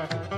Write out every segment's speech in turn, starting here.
Yeah.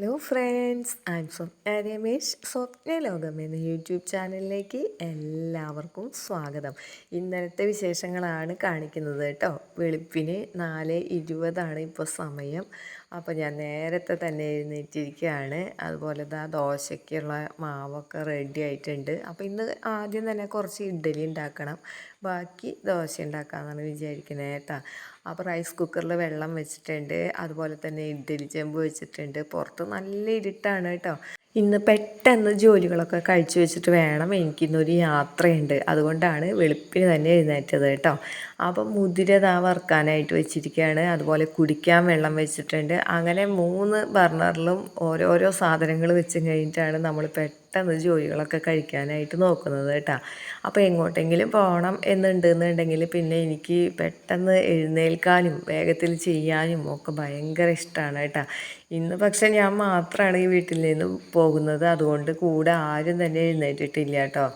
Hello friends I Swapna Ramesh Swapna Lokam എന്ന YouTube ചാനലിലേക്ക് എല്ലാവർക്കും സ്വാഗതം. ഇന്നലത്തെ വിശേഷങ്ങളാണ് കാണിക്കുന്നത് കേട്ടോ. വെളുപ്പിന് നാല് ഇരുപതാണ് ഇപ്പോൾ സമയം. അപ്പോൾ ഞാൻ നേരത്തെ തന്നെ എഴുന്നേറ്റിരിക്കുകയാണ്. അതുപോലെ ദാ ദോശയ്ക്കുള്ള മാവൊക്കെ റെഡി ആയിട്ടുണ്ട്. അപ്പോൾ ഇന്ന് ആദ്യം തന്നെ കുറച്ച് ഇഡ്ഡലി ഉണ്ടാക്കണം. ബാക്കി ദോശ ഉണ്ടാക്കാമെന്നാണ് വിചാരിക്കുന്നത് കേട്ടോ അപ്പോൾ റൈസ് കുക്കറിൽ വെള്ളം വെച്ചിട്ടുണ്ട്. അതുപോലെ തന്നെ ഇഡ്ഡലി ചെമ്പ് വെച്ചിട്ടുണ്ട്. പുറത്ത് നല്ല ഇരുട്ടാണ് കേട്ടോ ഇന്ന് പെട്ടെന്ന് ജോലികളൊക്കെ കഴിച്ചു വെച്ചിട്ട് വേണം. എനിക്കിന്നൊരു യാത്രയുണ്ട്. അതുകൊണ്ടാണ് വെളുപ്പിന് തന്നെ എഴുന്നേറ്റത് കേട്ടോ അപ്പം മുതിര ദാ വറുക്കാനായിട്ട് വെച്ചിരിക്കുകയാണ്. അതുപോലെ കുടിക്കാൻ വെള്ളം വെച്ചിട്ടുണ്ട്. അങ്ങനെ മൂന്ന് ബർണറിലും ഓരോരോ സാധനങ്ങൾ വെച്ച് കഴിഞ്ഞിട്ടാണ് നമ്മൾ പെട്ടെന്ന് ജോലികളൊക്കെ കഴിക്കാനായിട്ട് നോക്കുന്നത് കേട്ടോ. അപ്പോൾ എങ്ങോട്ടെങ്കിലും പോകണം എന്നുണ്ടെന്നുണ്ടെങ്കിൽ പിന്നെ എനിക്ക് പെട്ടെന്ന് എഴുന്നേൽക്കാനും വേഗത്തിൽ ചെയ്യാനും ഒക്കെ ഭയങ്കര ഇഷ്ടമാണ് കേട്ടോ. ഇന്ന് പക്ഷേ ഞാൻ മാത്രമാണ് ഈ വീട്ടിൽ നിന്ന് പോകുന്നത്. അതുകൊണ്ട് കൂടെ ആരും തന്നെ എഴുന്നേറ്റിട്ടില്ല കേട്ടോ.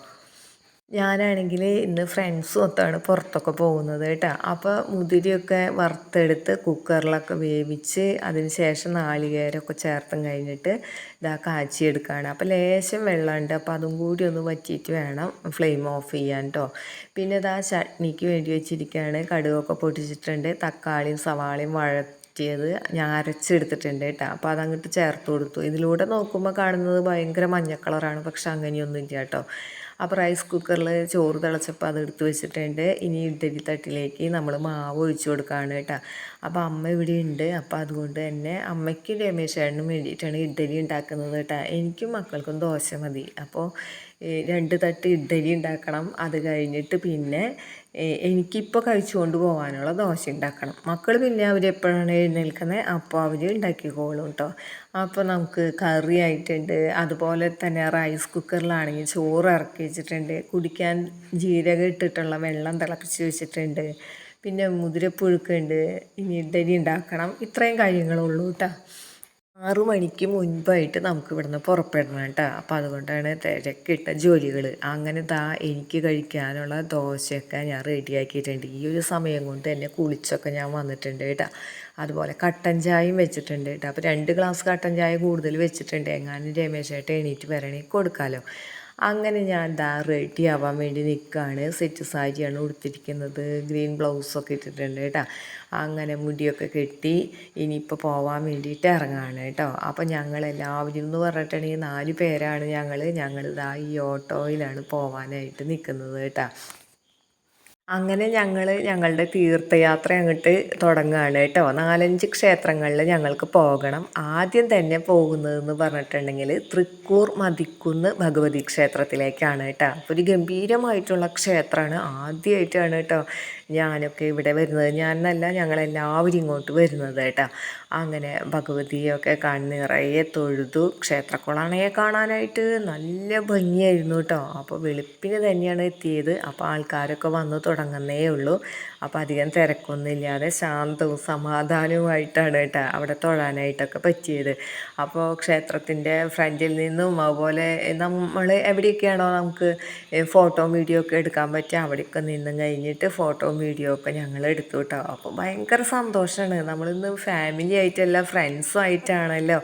ഞാനാണെങ്കിൽ ഇന്ന് ഫ്രണ്ട്സും ഒത്താണ് പുറത്തൊക്കെ പോകുന്നത് കേട്ടോ. അപ്പോൾ മുതിരിയൊക്കെ വറുത്തെടുത്ത് കുക്കറിലൊക്കെ വേവിച്ച് അതിന് ശേഷം നാളികേരമൊക്കെ ചേർത്തും കഴിഞ്ഞിട്ട് ഇതാ കാച്ചിയെടുക്കുകയാണ് അപ്പോൾ ലേശം വെള്ളമുണ്ട്. അപ്പോൾ അതും കൂടി ഒന്ന് വറ്റിയിട്ട് വേണം ഫ്ലെയിം ഓഫ് ചെയ്യാൻ കേട്ടോ പിന്നെ ഇതാ ചട്നിക്ക് വേണ്ടി വെച്ചിരിക്കുകയാണ് കടുകൊക്കെ പൊട്ടിച്ചിട്ടുണ്ട്. തക്കാളിയും സവാളയും വഴ പറ്റിയത് ഞാൻ അരച്ചെടുത്തിട്ടുണ്ട് കേട്ടോ അപ്പോൾ അതങ്ങോട്ട് ചേർത്ത് കൊടുത്തു. ഇതിലൂടെ നോക്കുമ്പോൾ കാണുന്നത് ഭയങ്കര മഞ്ഞ കളറാണ്. പക്ഷെ അങ്ങനെയൊന്നും ഇല്ല കേട്ടോ അപ്പോൾ റൈസ് കുക്കറിൽ ചോറ് തിളച്ചപ്പോൾ അത് എടുത്ത് വെച്ചിട്ടുണ്ട്. ഇനി ഇഡ്ഡലി തട്ടിലേക്ക് നമ്മൾ മാവ് ഒഴിച്ചു കൊടുക്കുകയാണ് കേട്ടോ അപ്പോൾ അമ്മ ഇവിടെ ഉണ്ട്. അപ്പോൾ അതുകൊണ്ട് തന്നെ അമ്മയ്ക്കും രമേശേട്ടനും വേണ്ടിയിട്ടാണ് ഇഡ്ഡലി ഉണ്ടാക്കുന്നത് കേട്ടോ എനിക്കും മക്കൾക്കും ദോശ മതി. അപ്പോൾ രണ്ട് തട്ട് ഇഡ്ഡലി ഉണ്ടാക്കണം. അത് കഴിഞ്ഞിട്ട് പിന്നെ എനിക്കിപ്പോൾ കഴിച്ചുകൊണ്ട് പോകാനുള്ള ദോശ ഉണ്ടാക്കണം. മക്കൾ പിന്നെ അവർ എപ്പോഴാണ് എഴുന്നേൽക്കുന്നത് അപ്പോൾ അവർ ഉണ്ടാക്കിക്കോളും കേട്ടോ അപ്പോൾ നമുക്ക് കറി ആയിട്ടുണ്ട്. അതുപോലെ തന്നെ റൈസ് കുക്കറിലാണെങ്കിൽ ചോറ് ഇറക്കി വെച്ചിട്ടുണ്ട്. കുടിക്കാൻ ജീരകം ഇട്ടിട്ടുള്ള വെള്ളം തിളപ്പിച്ച് വെച്ചിട്ടുണ്ട്. പിന്നെ മുതിരപ്പുഴുക്കുണ്ട്. ഇനി ഇഡ്ഡലി ഉണ്ടാക്കണം. ഇത്രയും കാര്യങ്ങളുള്ളൂ കേട്ടോ ആറു മണിക്ക് മുൻപായിട്ട് നമുക്ക് ഇവിടുന്ന് പുറപ്പെടണം കേട്ടോ. അപ്പോൾ അതുകൊണ്ടാണ് തിരക്കിട്ട ജോലികൾ അങ്ങനെ ദാ എനിക്ക് കഴിക്കാനുള്ള ദോശയൊക്കെ ഞാൻ റെഡിയാക്കിയിട്ടുണ്ട്. ഈ ഒരു സമയം കൊണ്ട് തന്നെ കുളിച്ചൊക്കെ ഞാൻ വന്നിട്ടുണ്ട് കേട്ടോ. അതുപോലെ കട്ടൻ ചായയും വെച്ചിട്ടുണ്ട് കേട്ടോ. അപ്പോൾ രണ്ട് ഗ്ലാസ് കട്ടൻ ചായ കൂടുതൽ വെച്ചിട്ടുണ്ട്. എങ്ങാനും രമേശ് ചേട്ടൻ എണീറ്റ് വരണേ കൊടുക്കാമല്ലോ അങ്ങനെ ഞാൻ ദാ റെഡി ആവാൻ വേണ്ടി നിൽക്കുകയാണ് സെറ്റ് സാരിയാണ് ഉടുത്തിരിക്കുന്നത്. ഗ്രീൻ ബ്ലൗസൊക്കെ ഇട്ടിട്ടുണ്ട് കേട്ടോ. അങ്ങനെ മുടിയൊക്കെ കെട്ടി ഇനിയിപ്പോൾ പോവാൻ വേണ്ടിയിട്ട് ഇറങ്ങുകയാണ് കേട്ടോ. അപ്പോൾ ഞങ്ങൾ എല്ലാവരും എന്ന് പറഞ്ഞിട്ടുണ്ടെങ്കിൽ നാല് പേരാണ് ഞങ്ങൾ ഞങ്ങൾ ദാ ഈ ഓട്ടോയിലാണ് പോവാനായിട്ട് നിൽക്കുന്നത് കേട്ടോ. അങ്ങനെ ഞങ്ങൾ ഞങ്ങളുടെ തീർത്ഥയാത്ര അങ്ങോട്ട് തുടങ്ങുകയാണ് കേട്ടോ. നാലഞ്ച് ക്ഷേത്രങ്ങളിൽ ഞങ്ങൾക്ക് പോകണം. ആദ്യം തന്നെ പോകുന്നതെന്ന് പറഞ്ഞിട്ടുണ്ടെങ്കിൽ തൃക്കൂർ മതിക്കുന്ന് ഭഗവതി ക്ഷേത്രത്തിലേക്കാണ് കേട്ടോ. അപ്പോൾ ഒരു ഗംഭീരമായിട്ടുള്ള ക്ഷേത്രമാണ് ആദ്യമായിട്ടാണ് കേട്ടോ ഞാനൊക്കെ ഇവിടെ വരുന്നത്. ഞാനല്ല ഞങ്ങളെല്ലാവരും ഇങ്ങോട്ട് വരുന്നത് കേട്ടോ. അങ്ങനെ ഭഗവതിയൊക്കെ കണ്ണിറയെ തൊഴുതു. ക്ഷേത്രക്കുളണയെ കാണാനായിട്ട് നല്ല ഭംഗിയായിരുന്നു കേട്ടോ. അപ്പോൾ വെളുപ്പിന് തന്നെയാണ് എത്തിയത്. അപ്പോൾ ആൾക്കാരൊക്കെ വന്ന് തുടങ്ങുന്നേ ഉള്ളൂ. അപ്പോൾ അധികം തിരക്കൊന്നുമില്ലാതെ ശാന്തവും സമാധാനവുമായിട്ടാണ് കേട്ടോ അവിടെ തൊഴാനായിട്ടൊക്കെ പറ്റിയത്. അപ്പോൾ ക്ഷേത്രത്തിന്റെ ഫ്രണ്ടിൽ നിന്നും അതുപോലെ നമ്മൾ എവിടെയൊക്കെയാണോ നമുക്ക് ഫോട്ടോ വീഡിയോ ഒക്കെ എടുക്കാൻ പറ്റുക അവിടെയൊക്കെ നിന്നും കഴിഞ്ഞിട്ട് ഫോട്ടോ വീഡിയോ ഒക്കെ ഞങ്ങൾ എടുത്തു കേട്ടോ. അപ്പോൾ ഭയങ്കര സന്തോഷമാണ്. നമ്മളിന്ന് ഫാമിലി ആയിട്ടല്ല ഫ്രണ്ട്സും ആയിട്ടാണല്ലോ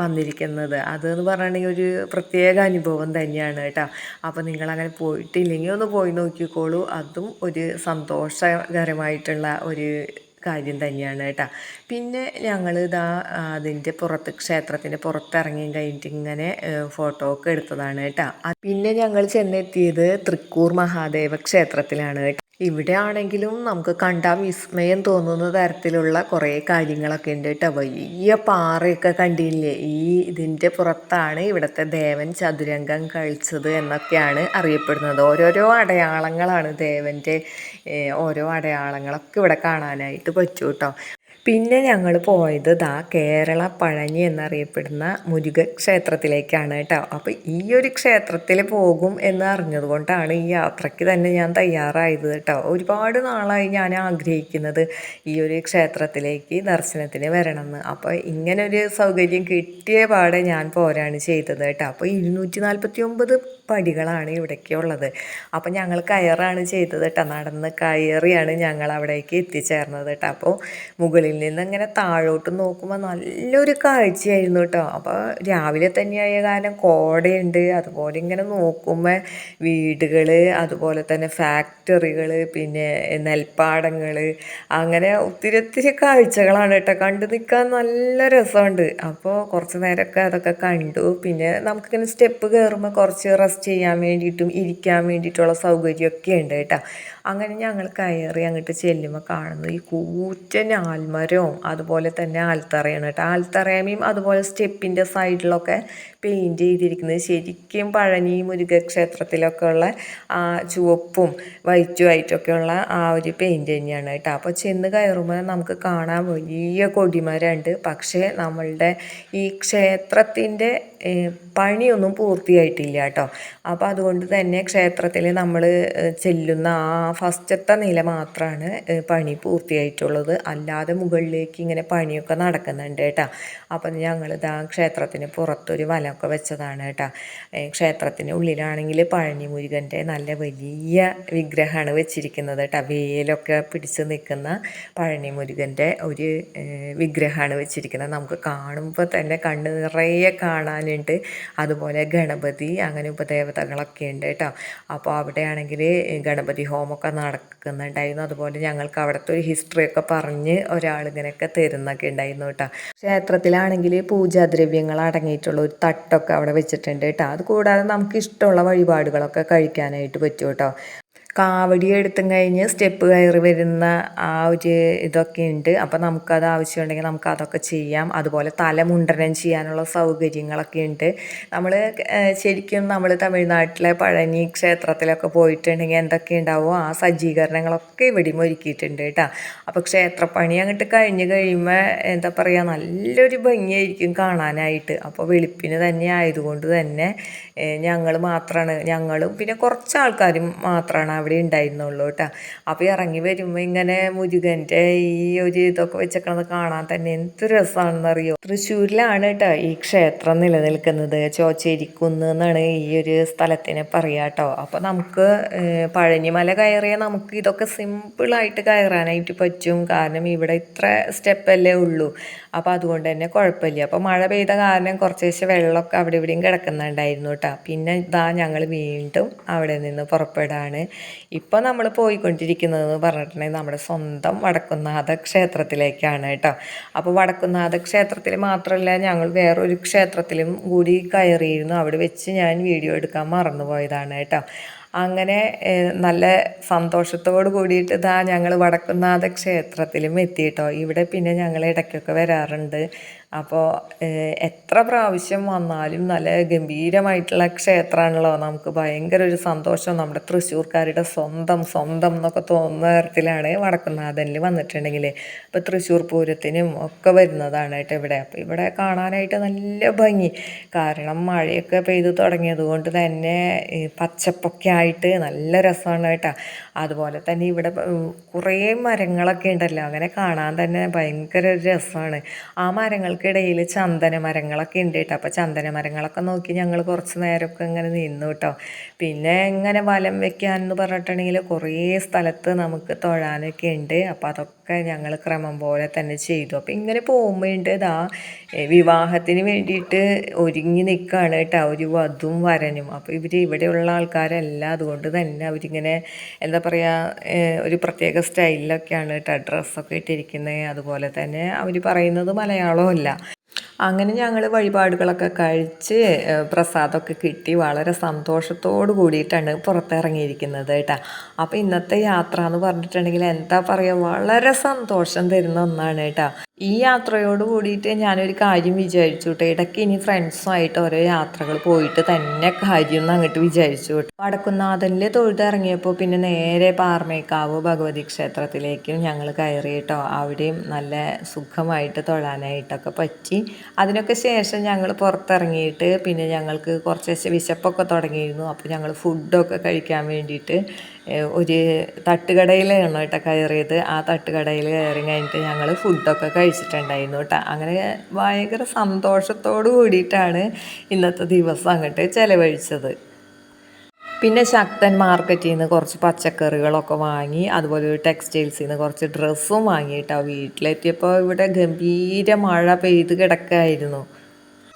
വന്നിരിക്കുന്നത്. അതെന്ന് പറഞ്ഞിട്ടുണ്ടെങ്കിൽ ഒരു പ്രത്യേക അനുഭവം തന്നെയാണ് കേട്ടോ. അപ്പോൾ നിങ്ങളങ്ങനെ പോയിട്ടില്ലെങ്കിൽ ഒന്ന് പോയി നോക്കിക്കോളൂ. അതും ഒരു സന്തോഷകരമായിട്ടുള്ള ഒരു കാര്യം തന്നെയാണ് കേട്ടോ. പിന്നെ ഞങ്ങൾ ഇതാ അതിന്റെ പുറത്ത് ക്ഷേത്രത്തിന്റെ പുറത്തിറങ്ങി കഴിഞ്ഞിട്ട് ഇങ്ങനെ ഫോട്ടോ ഒക്കെ എടുത്തതാണ് കേട്ടോ. പിന്നെ ഞങ്ങൾ ചെന്നെത്തിയത് തൃക്കൂർ മഹാദേവ ക്ഷേത്രത്തിലാണ് കേട്ടോ. ഇവിടെ ആണെങ്കിലും നമുക്ക് കണ്ടാൽ വിസ്മയം തോന്നുന്ന തരത്തിലുള്ള കുറേ കാര്യങ്ങളൊക്കെ ഉണ്ട് കേട്ടോ വലിയ പാറയൊക്കെ കണ്ടില്ലേ? ഈ ഇതിന്റെ പുറത്താണ് ഇവിടുത്തെ ദേവൻ ചതുരംഗം കഴിച്ചത് എന്നൊക്കെയാണ് അറിയപ്പെടുന്നത്. ഓരോരോ അടയാളങ്ങളാണ് ദേവന്റെ ഓരോ അടയാളങ്ങളൊക്കെ ഇവിടെ കാണാനായിട്ട് പറ്റൂ കേട്ടോ പിന്നെ ഞങ്ങൾ പോയത് ദാ കേരള പഴനി എന്നറിയപ്പെടുന്ന മുരുക ക്ഷേത്രത്തിലേക്കാണ് കേട്ടോ. അപ്പോൾ ഈ ഒരു ക്ഷേത്രത്തിൽ പോകും എന്ന് അറിഞ്ഞതുകൊണ്ടാണ് ഈ യാത്രയ്ക്ക് തന്നെ ഞാൻ തയ്യാറായത് കേട്ടോ. ഒരുപാട് നാളായി ഞാൻ ആഗ്രഹിക്കുന്നത് ഈ ഒരു ക്ഷേത്രത്തിലേക്ക് ദർശനത്തിന് വരണമെന്ന്. അപ്പോൾ ഇങ്ങനൊരു സൗകര്യം കിട്ടിയ പാടെ ഞാൻ പോരാണ് ചെയ്തത് കേട്ടോ. അപ്പോൾ ഇരുന്നൂറ്റി നാൽപ്പത്തി ഒമ്പത് പടികളാണ് ഇവിടേക്ക് ഉള്ളത്. അപ്പോൾ ഞങ്ങൾ കയറാണ് ചെയ്തത് കേട്ടോ നടന്ന് കയറിയാണ് ഞങ്ങൾ അവിടേക്ക് എത്തിച്ചേർന്നത് കേട്ടോ അപ്പോൾ മുകളിൽ നിന്ന് ഇങ്ങനെ താഴോട്ട് നോക്കുമ്പോൾ നല്ലൊരു കാഴ്ചയായിരുന്നു കേട്ടോ അപ്പോൾ രാവിലെ തന്നെയായ കാരണം കോടയുണ്ട്. അതുപോലെ ഇങ്ങനെ നോക്കുമ്പോൾ വീടുകൾ അതുപോലെ തന്നെ ഫാക്ടറികൾ പിന്നെ നെൽപ്പാടങ്ങൾ അങ്ങനെ ഒത്തിരി ഒത്തിരി കാഴ്ചകളാണ് കേട്ടോ കണ്ടു നിൽക്കാൻ നല്ല രസമുണ്ട്. അപ്പോൾ കുറച്ച് നേരമൊക്കെ അതൊക്കെ കണ്ടു. പിന്നെ നമുക്കിങ്ങനെ സ്റ്റെപ്പ് കയറുമ്പോൾ കുറച്ച് ചെയ്യാൻ വേണ്ടിയിട്ടും ഇരിക്കാൻ വേണ്ടിയിട്ടുള്ള സൗകര്യമൊക്കെ ഉണ്ട് കേട്ടോ. അങ്ങനെ ഞങ്ങൾ കയറി അങ്ങോട്ട് ചെല്ലുമ്പോൾ കാണുന്നു ഈ കൂറ്റൻ ആൽമരവും അതുപോലെ തന്നെ ആൽത്തറയാണ് കേട്ടോ. ആൽത്തറയമേയും അതുപോലെ സ്റ്റെപ്പിന്റെ സൈഡിലൊക്കെ പെയിന്റ് ചെയ്തിരിക്കുന്നത്. ശരിക്കും പഴനി മുരുകക്ഷേത്രത്തിലൊക്കെ ഉള്ള ആ ചുവപ്പും വൈറ്റും ആയിട്ടൊക്കെയുള്ള ആ ഒരു പെയിന്റ് തന്നെയാണ് കേട്ടോ. അപ്പോൾ ചെന്ന് കയറുമ്പോൾ നമുക്ക് കാണാൻ വലിയ കൊടിമരമുണ്ട്. പക്ഷേ നമ്മളുടെ ഈ ക്ഷേത്രത്തിന്റെ പണിയൊന്നും പൂർത്തിയായിട്ടില്ല കേട്ടോ. അപ്പോൾ അതുകൊണ്ട് തന്നെ ക്ഷേത്രത്തിൽ നമ്മൾ ചെല്ലുന്ന ആ ഫസ്റ്റത്തെ നില മാത്രമാണ് പണി പൂർത്തിയായിട്ടുള്ളത്. അല്ലാതെ മുകളിലേക്ക് ഇങ്ങനെ പണിയൊക്കെ നടക്കുന്നുണ്ട് കേട്ടോ. അപ്പം ഞങ്ങൾ ഇതാ ക്ഷേത്രത്തിന് പുറത്തൊരു വലമൊക്കെ വെച്ചതാണ് കേട്ടോ. ക്ഷേത്രത്തിന് ഉള്ളിലാണെങ്കിൽ പഴനി മുരുകന്റെ നല്ല വലിയ വിഗ്രഹമാണ് വെച്ചിരിക്കുന്നത് കേട്ടോ. വേലൊക്കെ പിടിച്ച് നിൽക്കുന്ന പഴനി മുരുകന്റെ ഒരു വിഗ്രഹമാണ് വെച്ചിരിക്കുന്നത്. നമുക്ക് കാണുമ്പോൾ തന്നെ കണ്ണ് നിറയെ കാണാനുണ്ട്. അതുപോലെ ഗണപതി അങ്ങനെ ഉപദേവതകളൊക്കെ ഉണ്ട് കേട്ടോ. അപ്പോൾ അവിടെയാണെങ്കിൽ ഗണപതി ഹോമമൊക്കെ നടക്കുന്നുണ്ടായിരുന്നു. അതുപോലെ ഞങ്ങൾക്ക് അവിടുത്തെ ഒരു ഹിസ്റ്ററിയൊക്കെ പറഞ്ഞ് ഒരാൾ ഇങ്ങനെയൊക്കെ തരുന്നൊക്കെ ഉണ്ടായിരുന്നു കേട്ടോ. ക്ഷേത്രത്തിലാണെങ്കിൽ പൂജാദ്രവ്യങ്ങൾ അടങ്ങിയിട്ടുള്ള ഒരു തട്ടൊക്കെ അവിടെ വെച്ചിട്ടുണ്ട് കേട്ടോ. അത് കൂടാതെ നമുക്ക് ഇഷ്ടമുള്ള വഴിപാടുകളൊക്കെ കഴിക്കാനായിട്ട് പറ്റും കേട്ടോ. കാവടി എടുത്തും കഴിഞ്ഞ് സ്റ്റെപ്പ് കയറി വരുന്ന ആ ഒരു ഇതൊക്കെ ഉണ്ട് അപ്പോൾ നമുക്കത് ആവശ്യമുണ്ടെങ്കിൽ നമുക്ക് അതൊക്കെ ചെയ്യാം. അതുപോലെ തലമുണ്ടനം ചെയ്യാനുള്ള സൗകര്യങ്ങളൊക്കെ ഉണ്ട് നമ്മൾ ശരിക്കും നമ്മൾ തമിഴ്നാട്ടിലെ പഴനി ക്ഷേത്രത്തിലൊക്കെ പോയിട്ടുണ്ടെങ്കിൽ എന്തൊക്കെ ഉണ്ടാവുമോ ആ സജ്ജീകരണങ്ങളൊക്കെ ഇവിടെയും ഒരുക്കിയിട്ടുണ്ട് കേട്ടോ. അപ്പോൾ ക്ഷേത്രപ്പണി അങ്ങോട്ട് കഴിഞ്ഞ് കഴിയുമ്പോൾ എന്താ പറയുക നല്ലൊരു ഭംഗിയായിരിക്കും കാണാനായിട്ട്. അപ്പോൾ വെളുപ്പിന് തന്നെ ആയതുകൊണ്ട് തന്നെ ഞങ്ങൾ മാത്രമാണ് ഞങ്ങളും പിന്നെ കുറച്ച് ആൾക്കാരും മാത്രമാണ് അവിടെ ഉണ്ടായിരുന്നുള്ളൂ കേട്ടോ. അപ്പോൾ ഇറങ്ങി വരുമ്പോൾ ഇങ്ങനെ മുരുകന്റെ ഈ ഒരു ഇതൊക്കെ വെച്ചേക്കണത് കാണാൻ തന്നെ എന്ത് രസമാണെന്നറിയോ തൃശ്ശൂരിലാണ് കേട്ടോ ഈ ക്ഷേത്രം നിലനിൽക്കുന്നത്. ചോച്ചേരിക്കുന്ന് എന്നാണ് ഈ ഒരു സ്ഥലത്തിനെ പറയുക കേട്ടോ. അപ്പോൾ നമുക്ക് പഴനിമല കയറിയാൽ നമുക്ക് ഇതൊക്കെ സിമ്പിളായിട്ട് കയറാനായിട്ട് പറ്റും. കാരണം ഇവിടെ ഇത്ര സ്റ്റെപ്പല്ലേ ഉള്ളൂ. അപ്പോൾ അതുകൊണ്ട് തന്നെ കുഴപ്പമില്ല. അപ്പോൾ മഴ പെയ്ത കാരണം കുറച്ച് ശേഷം വെള്ളമൊക്കെ അവിടെ ഇവിടെയും കിടക്കുന്നുണ്ടായിരുന്നു കേട്ടോ. പിന്നെ ഇതാ ഞങ്ങൾ വീണ്ടും അവിടെ നിന്ന് പുറപ്പെടാണ് ഇപ്പോൾ നമ്മൾ പോയിക്കൊണ്ടിരിക്കുന്നതെന്ന് പറഞ്ഞിട്ടുണ്ടെങ്കിൽ നമ്മുടെ സ്വന്തം വടക്കുന്നാഥ ക്ഷേത്രത്തിലേക്കാണ് കേട്ടോ. അപ്പോൾ വടക്കുന്നാഥ ക്ഷേത്രത്തിൽ മാത്രമല്ല ഞങ്ങൾ വേറൊരു ക്ഷേത്രത്തിലും കൂടി കയറിയിരുന്നു. അവിടെ വെച്ച് ഞാൻ വീഡിയോ എടുക്കാൻ മറന്നുപോയതാണ് കേട്ടോ. അങ്ങനെ നല്ല സന്തോഷത്തോട് കൂടിയിട്ട് ഇതാ ഞങ്ങൾ വടക്കുന്നാഥ ക്ഷേത്രത്തിലും എത്തിയിട്ടോ ഇവിടെ പിന്നെ ഞങ്ങൾ ഇടയ്ക്കൊക്കെ വരാറുണ്ട്. അപ്പോൾ എത്ര പ്രാവശ്യം വന്നാലും നല്ല ഗംഭീരമായിട്ടുള്ള ക്ഷേത്രമാണല്ലോ നമുക്ക് ഭയങ്കര ഒരു സന്തോഷം. നമ്മുടെ തൃശ്ശൂർക്കാരുടെ സ്വന്തം സ്വന്തം എന്നൊക്കെ തോന്നുന്ന തരത്തിലാണ് വടക്കുന്നാഥനിൽ വന്നിട്ടുണ്ടെങ്കിൽ അപ്പോൾ തൃശ്ശൂർ പൂരത്തിനും ഒക്കെ വരുന്നതാണ് കേട്ടോ ഇവിടെ. അപ്പോൾ ഇവിടെ കാണാനായിട്ട് നല്ല ഭംഗി. കാരണം മഴയൊക്കെ പെയ്തു തുടങ്ങിയത് കൊണ്ട് തന്നെ പച്ചപ്പൊക്കെ ആയിട്ട് നല്ല രസമാണ് കേട്ടോ. അതുപോലെ തന്നെ ഇവിടെ കുറേ മരങ്ങളൊക്കെ ഉണ്ടല്ലോ. അങ്ങനെ കാണാൻ തന്നെ ഭയങ്കര രസമാണ്. ആ മരങ്ങൾക്കിടയിൽ ചന്ദന മരങ്ങളൊക്കെ ഉണ്ട് കേട്ടോ. അപ്പോൾ ചന്ദന മരങ്ങളൊക്കെ നോക്കി ഞങ്ങൾ കുറച്ച് നേരമൊക്കെ ഇങ്ങനെ നിന്നു കേട്ടോ. പിന്നെ ഇങ്ങനെ വലം വെക്കാൻ എന്ന് പറഞ്ഞിട്ടുണ്ടെങ്കിൽ കുറേ സ്ഥലത്ത് നമുക്ക് തൊഴാനൊക്കെ ഉണ്ട്. അപ്പോൾ അതൊക്കെ ഞങ്ങൾ ക്രമം പോലെ തന്നെ ചെയ്തു. അപ്പോൾ ഇങ്ങനെ പോകുമ്പോൾ ഉണ്ട് ഇതാ വിവാഹത്തിന് വേണ്ടിയിട്ട് ഒരുങ്ങി നിൽക്കുകയാണ് കേട്ടോ. ഒരു വധും വരനും. അപ്പോൾ ഇവർ ഇവിടെയുള്ള ആൾക്കാരല്ല. അതുകൊണ്ട് തന്നെ അവരിങ്ങനെ എന്താ പറയുക ഒരു പ്രത്യേക സ്റ്റൈലിലൊക്കെയാണ് കേട്ടോ ഡ്രസ്സൊക്കെ ഇട്ടിരിക്കുന്നത് അതുപോലെ തന്നെ അവർ പറയുന്നത് മലയാളമല്ല അങ്ങനെ ഞങ്ങൾ വഴിപാടുകളൊക്കെ കഴിച്ച് പ്രസാദമൊക്കെ കിട്ടി. വളരെ സന്തോഷത്തോട് കൂടിയിട്ടാണ് പുറത്തിറങ്ങിയിരിക്കുന്നത് കേട്ടോ. അപ്പോൾ ഇന്നത്തെ യാത്ര എന്ന് പറഞ്ഞിട്ടുണ്ടെങ്കിൽ എന്താ പറയുക വളരെ സന്തോഷം തരുന്ന ഒന്നാണ് കേട്ടോ. ഈ യാത്രയോട് കൂടിയിട്ട് ഞാനൊരു കാര്യം വിചാരിച്ചു കേട്ടോ ഇടയ്ക്ക് ഇനി ഫ്രണ്ട്സുമായിട്ട് ഓരോ യാത്രകൾ പോയിട്ട് തന്നെ കാര്യം എന്ന് അങ്ങോട്ട് വിചാരിച്ചു കേട്ടോ വടക്കുന്നാഥനിൽ തൊഴുതിറങ്ങിയപ്പോൾ പിന്നെ നേരെ പാർമേക്കാവ് ഭഗവതി ക്ഷേത്രത്തിലേക്കും ഞങ്ങൾ കയറി കേട്ടോ അവിടെയും നല്ല സുഖമായിട്ട് തൊഴാനായിട്ടൊക്കെ പറ്റി. അതിനൊക്കെ ശേഷം ഞങ്ങൾ പുറത്തിറങ്ങിയിട്ട് പിന്നെ ഞങ്ങൾക്ക് കുറച്ച് വിശപ്പൊക്കെ തുടങ്ങിയിരുന്നു. അപ്പോൾ ഞങ്ങൾ ഫുഡൊക്കെ കഴിക്കാൻ വേണ്ടിയിട്ട് ഒരു തട്ടുകടയിലാണ് കേട്ടോ കയറിയത്. ആ തട്ടുകടയിൽ കയറി കഴിഞ്ഞിട്ട് ഞങ്ങൾ ഫുഡൊക്കെ കഴിച്ചിട്ടുണ്ടായിരുന്നു കേട്ടോ. അങ്ങനെ ഭയങ്കര സന്തോഷത്തോടു കൂടിയിട്ടാണ് ഇന്നത്തെ ദിവസം അങ്ങോട്ട് ചിലവഴിച്ചത്. പിന്നെ ശക്തൻ മാർക്കറ്റിൽ നിന്ന് കുറച്ച് പച്ചക്കറികളൊക്കെ വാങ്ങി അതുപോലെ ഒരു ടെക്സ്റ്റൈൽസിൽ നിന്ന് കുറച്ച് ഡ്രസ്സും വാങ്ങിയിട്ടാണ് വീട്ടിലെത്തിയപ്പോൾ ഇവിടെ ഗംഭീര മഴ പെയ്ത് കിടക്കായിരുന്നു.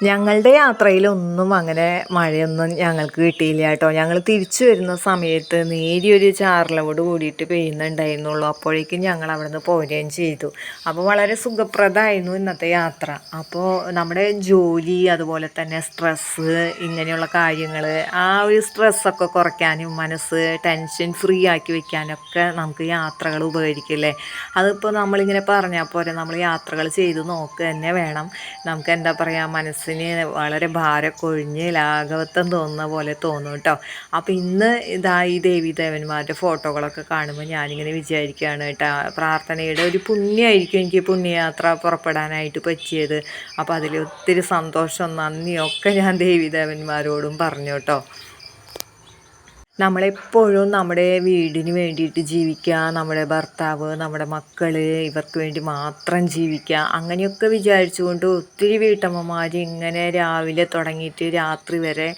ഞങ്ങളുടെ യാത്രയിലൊന്നും അങ്ങനെ മഴയൊന്നും ഞങ്ങൾക്ക് കിട്ടിയില്ല കേട്ടോ. ഞങ്ങൾ തിരിച്ചു വരുന്ന സമയത്ത് നേരിയൊരു ചാറിലോട് കൂടിയിട്ട് പെയ്യുന്നുണ്ടായിരുന്നുള്ളൂ. അപ്പോഴേക്കും ഞങ്ങൾ അവിടെ നിന്ന് പോരുകയും ചെയ്തു. അപ്പോൾ വളരെ സുഖപ്രദമായിരുന്നു ഇന്നത്തെ യാത്ര. അപ്പോൾ നമ്മുടെ ജോലി അതുപോലെ തന്നെ സ്ട്രെസ്സ് ഇങ്ങനെയുള്ള കാര്യങ്ങൾ ആ ഒരു സ്ട്രെസ്സൊക്കെ കുറയ്ക്കാനും മനസ്സ് ടെൻഷൻ ഫ്രീ ആക്കി വയ്ക്കാനൊക്കെ നമുക്ക് യാത്രകൾ ഉപകരിക്കില്ലേ അതിപ്പോൾ നമ്മളിങ്ങനെ പറഞ്ഞാൽ പോരെ നമ്മൾ യാത്രകൾ ചെയ്ത് നോക്കുക തന്നെ വേണം. നമുക്ക് എന്താ പറയുക മനസ്സ് മനസ്സിന് വളരെ ഭാരക്കൊഴിഞ്ഞ് ലാഘവത്വം തോന്നുന്ന പോലെ തോന്നും കേട്ടോ അപ്പോൾ ഇന്ന് ഇതാ ഈ ദേവീദേവന്മാരുടെ ഫോട്ടോകളൊക്കെ കാണുമ്പോൾ ഞാനിങ്ങനെ വിചാരിക്കുകയാണ് കേട്ടോ പ്രാർത്ഥനയുടെ ഒരു പുണ്യമായിരിക്കും എനിക്ക് പുണ്യയാത്ര പുറപ്പെടാനായിട്ട് പറ്റിയത്. അപ്പോൾ അതിൽ ഒത്തിരി സന്തോഷം നന്ദിയൊക്കെ ഞാൻ ദേവീദേവന്മാരോടും പറഞ്ഞു കേട്ടോ നമ്മളെപ്പോഴും നമ്മുടെ വീടിന് വേണ്ടിയിട്ട് ജീവിക്കുക നമ്മുടെ ഭർത്താവ് നമ്മുടെ മക്കൾ ഇവർക്ക് വേണ്ടി മാത്രം ജീവിക്കുക. അങ്ങനെയൊക്കെ വിചാരിച്ചുകൊണ്ട് ഒത്തിരി വീട്ടമ്മമാർ ഇങ്ങനെ രാവിലെ തുടങ്ങിയിട്ട് രാത്രി വരെ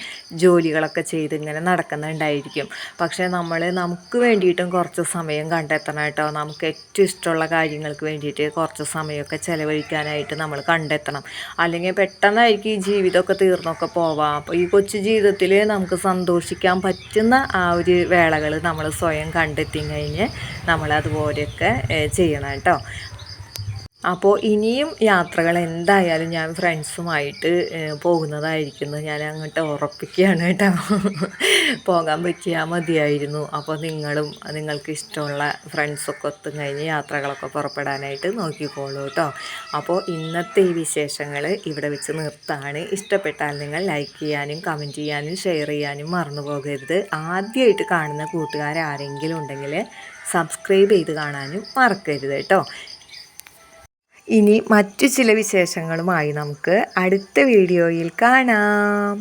ജോലികളൊക്കെ ചെയ്ത് ഇങ്ങനെ നടക്കുന്നുണ്ടായിരിക്കും. പക്ഷേ നമ്മൾ നമുക്ക് വേണ്ടിയിട്ടും കുറച്ച് സമയം കണ്ടെത്തണം കേട്ടോ. നമുക്ക് ഏറ്റവും ഇഷ്ടമുള്ള കാര്യങ്ങൾക്ക് വേണ്ടിയിട്ട് കുറച്ച് സമയമൊക്കെ ചിലവഴിക്കാനായിട്ട് നമ്മൾ കണ്ടെത്തണം. അല്ലെങ്കിൽ പെട്ടെന്നായിരിക്കും ഈ ജീവിതമൊക്കെ തീർന്നൊക്കെ പോവാം. അപ്പോൾ ഈ കൊച്ചു ജീവിതത്തിൽ നമുക്ക് സന്തോഷിക്കാൻ പറ്റുന്ന ആ ഒരു വേളകൾ നമ്മൾ സ്വയം കണ്ടെത്തി കഴിഞ്ഞ് നമ്മളതുപോലെയൊക്കെ ചെയ്യണം കേട്ടോ. അപ്പോൾ ഇനിയും യാത്രകൾ എന്തായാലും ഞാൻ ഫ്രണ്ട്സുമായിട്ട് പോകുന്നതായിരിക്കുന്നു. ഞാൻ അങ്ങോട്ട് ഉറപ്പിക്കുകയാണ് കേട്ടോ. പോകാൻ പറ്റിയാൽ മതിയായിരുന്നു. അപ്പോൾ നിങ്ങളും നിങ്ങൾക്ക് ഇഷ്ടമുള്ള ഫ്രണ്ട്സൊക്കെ ഒത്തും കഴിഞ്ഞ് യാത്രകളൊക്കെ പുറപ്പെടാനായിട്ട് നോക്കിക്കോളൂ കേട്ടോ. അപ്പോൾ ഇന്നത്തെ ഈ വിശേഷങ്ങൾ ഇവിടെ വെച്ച് നിർത്താണ്. ഇഷ്ടപ്പെട്ടാൽ നിങ്ങൾ ലൈക്ക് ചെയ്യാനും കമന്റ് ചെയ്യാനും ഷെയർ ചെയ്യാനും മറന്നു പോകരുത്. ആദ്യമായിട്ട് കാണുന്ന കൂട്ടുകാരാരെങ്കിലും ഉണ്ടെങ്കിൽ സബ്സ്ക്രൈബ് ചെയ്ത് കാണാനും മറക്കരുത് കേട്ടോ. ഇനി മറ്റു ചില വിശേഷങ്ങളുമായി നമുക്ക് അടുത്ത വീഡിയോയിൽ കാണാം.